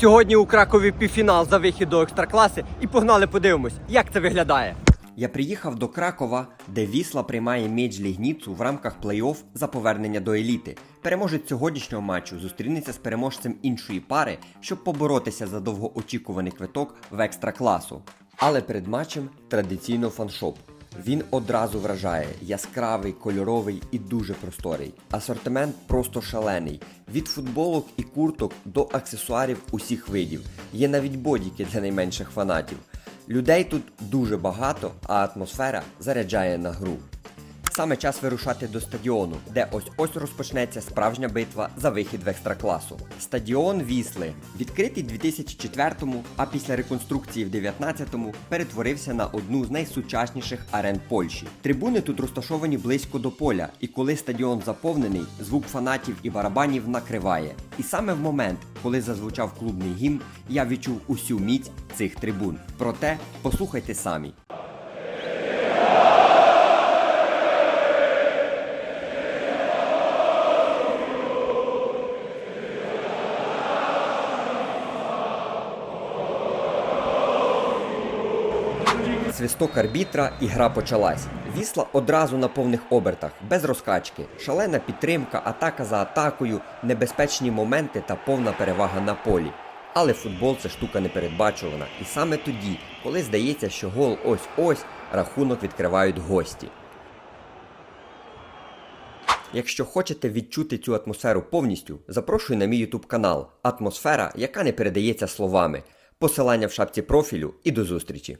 Сьогодні у Кракові півфінал за вихід до екстракласи і погнали подивимось, як це виглядає. Я приїхав до Кракова, де Вісла приймає меч Лігніцу в рамках плей-офф за повернення до еліти. Переможець сьогоднішнього матчу зустрінеться з переможцем іншої пари, щоб поборотися за довгоочікуваний квиток в екстракласу. Але перед матчем традиційно фаншоп. Він одразу вражає яскравий, кольоровий і дуже просторий. Асортимент просто шалений. Від футболок і курток до аксесуарів усіх видів. Є навіть бодіки для найменших фанатів. Людей тут дуже багато, а атмосфера заряджає на гру. Саме час вирушати до стадіону, де ось ось розпочнеться справжня битва за вихід в екстракласу. Стадіон Вісли відкритий 2004-му, а після реконструкції в 19-му перетворився на одну з найсучасніших арен Польщі. Трибуни тут розташовані близько до поля, і коли стадіон заповнений, звук фанатів і барабанів накриває. І саме в момент, коли зазвучав клубний гімн, я відчув усю міць цих трибун. Проте послухайте самі. Свисток арбітра і гра почалась. Вісла одразу на повних обертах, без розкачки, шалена підтримка, атака за атакою, небезпечні моменти та повна перевага на полі. Але футбол це штука непередбачувана. І саме тоді, коли здається, що гол ось-ось, рахунок відкривають гості. Якщо хочете відчути цю атмосферу повністю, запрошую на мій YouTube канал Атмосфера, яка не передається словами. Посилання в шапці профілю і до зустрічі.